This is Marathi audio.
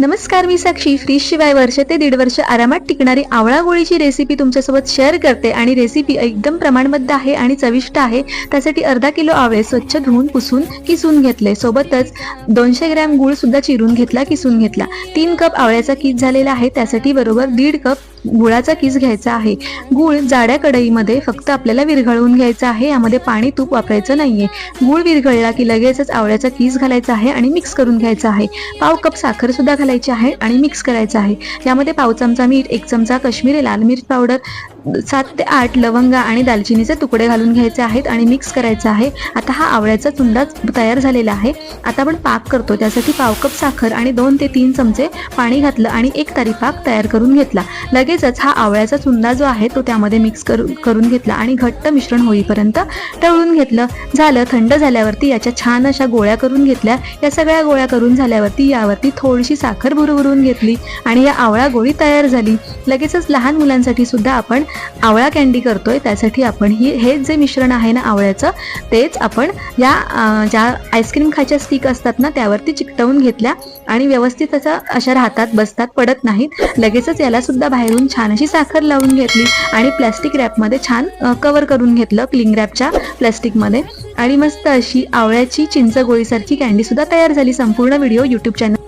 नमस्कार मी साक्षी. फ्रीज शिवाय वर्ष ते दीड वर्ष आरामात टिकणारी आवळा गोळीची रेसिपी तुमच्यासोबत शेअर करते आणि रेसिपी एकदम प्रमाणबद्ध आहे आणि चविष्ट आहे. त्यासाठी अर्धा किलो आवळे स्वच्छ धुवून पुसून किसून घेतले. सोबतच दोनशे ग्रॅम गूळ सुद्धा चिरून घेतला किसून घेतला. तीन कप आवळ्याचा किस झालेला आहे त्यासाठी बरोबर दीड कप गुळाचा किस घ्यायचा आहे. गूळ जाड्या कढईमध्ये फक्त आपल्याला विरघळवून घ्यायचा आहे. यामध्ये पाणी तूप वापरायचं नाहीये. गूळ विरघळला की लगेचच आवळ्याचा किस घालायचा आहे आणि मिक्स करून घ्यायचा आहे. पाव कप साखर सुद्धा घाला आहे आणि मिक्स करायचं आहे. यामध्ये पाव चमचा मीठ एक चमचा काश्मीरी लाल मिर्च पावडर सात ते आठ लवंगा आणि दालचिनीचे तुकडे घालून घ्यायचे आहेत आणि मिक्स करायचं आहे. आता हा आवळ्याचा चुंदा तयार झालेला आहे. आता आपण पाक करतो. त्यासाठी पाव कप साखर आणि दोन ते तीन चमचे पाणी घातलं आणि एक तारी पाक तयार करून घेतला. लगेचच हा आवळ्याचा चुंदा जो आहे तो त्यामध्ये मिक्स करून करून घेतला आणि घट्ट मिश्रण होईपर्यंत तळून घेतलं. झालं थंड झाल्यावरती याच्या छान अशा गोळ्या करून घेतल्या. या सगळ्या गोळ्या करून झाल्यावरती यावरती थोडीशी साखर भुरभुरून घेतली आणि या आवळा गोळी तयार झाली. लगेचच लहान मुलांसाठी सुद्धा आपण आवळा कॅन्डी करतोय त्यासाठी आपण ही हे जे मिश्रण आहे ना आवळ्याचं तेच आपण या ज्या आईस्क्रीम खायच्या स्टिक असतात ना त्यावरती चिकटवून घेतल्या आणि व्यवस्थित असं अशा राहतात बसतात पडत नाहीत. लगेचच याला सुद्धा बाहेरून छान अशी साखर लावून घेतली आणि प्लॅस्टिक रॅपमध्ये छान कव्हर करून घेतलं क्लिंग रॅपच्या प्लॅस्टिकमध्ये आणि मस्त अशी आवळ्याची चिंच गोळीसारखी कॅन्डी सुद्धा तयार झाली. संपूर्ण व्हिडिओ युट्यूब चॅनल